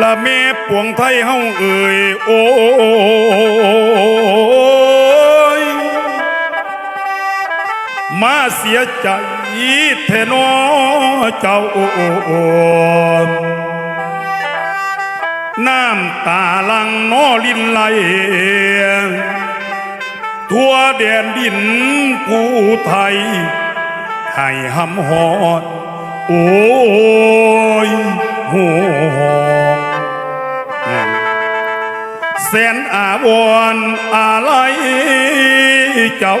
ละเมปวงไทยเฮาเอ่ยโอ้ยมาเสียใจแทนอเจ้าน้ำตาลังนอลินไหลทั่วแดนดินผู้ไทย ให้หำหอด โอ้ย หัวแสนอาวรณ์อะไรเจ้า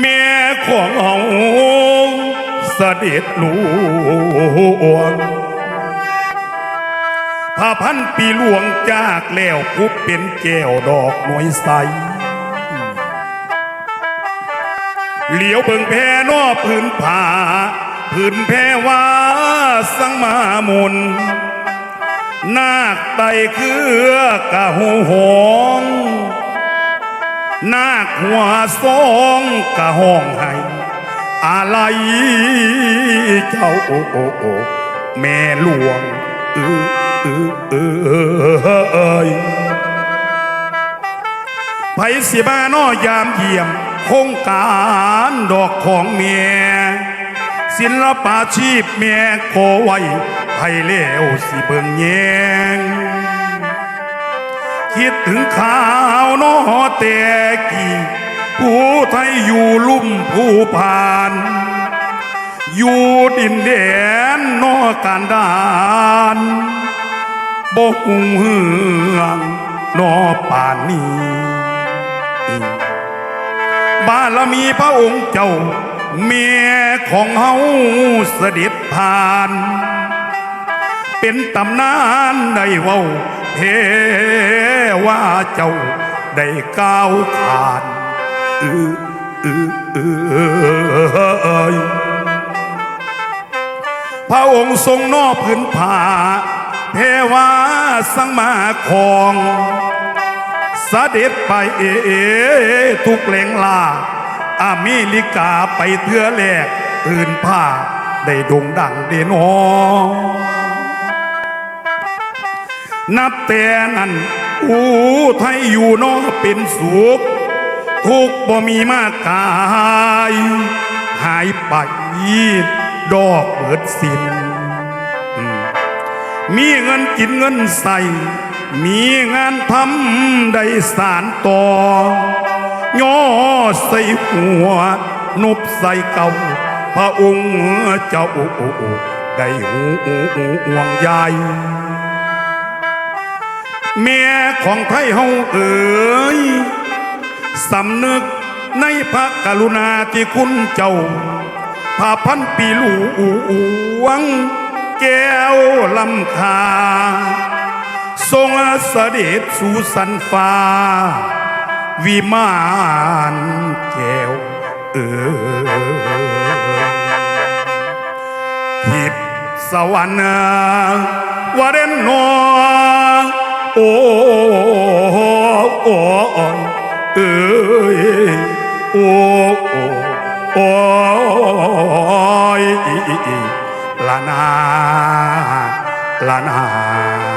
แม่ของเอาเสด็จหลวงพาพันปีหลวงจากแล้วพุบเป็นแก้วดอกหน่วยใสเหลียวเบิ่งแพนอพื้นผา พื้นแพว่าสังมามนนาคไตเครือกะหูหองนาคหัวซองกะห้องให้อะไรเจ้าโอโอโอแม่หลวงเออเออเออเอยไผสิบ้านอยามเยี่ยมโครงการดอกของเมีย ศิลปาชีพเมียขอไว้ให้แล้วสิเบิ่งแยงคิดถึงข่าวนอแต่กี่ผู้ไทยอยู่ลุ่มผู้ผ่าน อยู่ดินแดนนอการดานบกหุงเฮืองนอป่านนี้บารมีพระองค์เจ้า เมียของเฮาเสด็จผ่าน เป็นตำนานได้เว้าเทว่าเจ้าได้ก้าวผ่านเออเออเออเอพระองค์ทรงนอบพื้นผ้าเทวาสังมาของสเสด็จไปเอทุกแหล่งลา อเมริกาไปเทือแรกตื่นผ้าได้โด่งดังเดนอนับแต่นั้นอูไทยอยู่นอเป็นสุขทุกบ่มีมากกาย หายไปดอกเบิดสินอืมมีเงินกินเงินใส่ มีงานทำได้สารต่อ ย่อใส่หัว นุบใส่เก่า พระองค์เจ้าได้หูห่วงใยเมียของไทยเฮาเอ๋ยสำนึกในพระกรุณาที่คุณเจ้าพาพันปีหลวง แก้วลำคา ทรงเสด็จสู่สันฟ้า วิมานแก้วเอ๋ยทิพย์สวรรค์วาเรนโนโอ้โอ้เอ้ยโอ้โอ้โอ้ยลานาลานา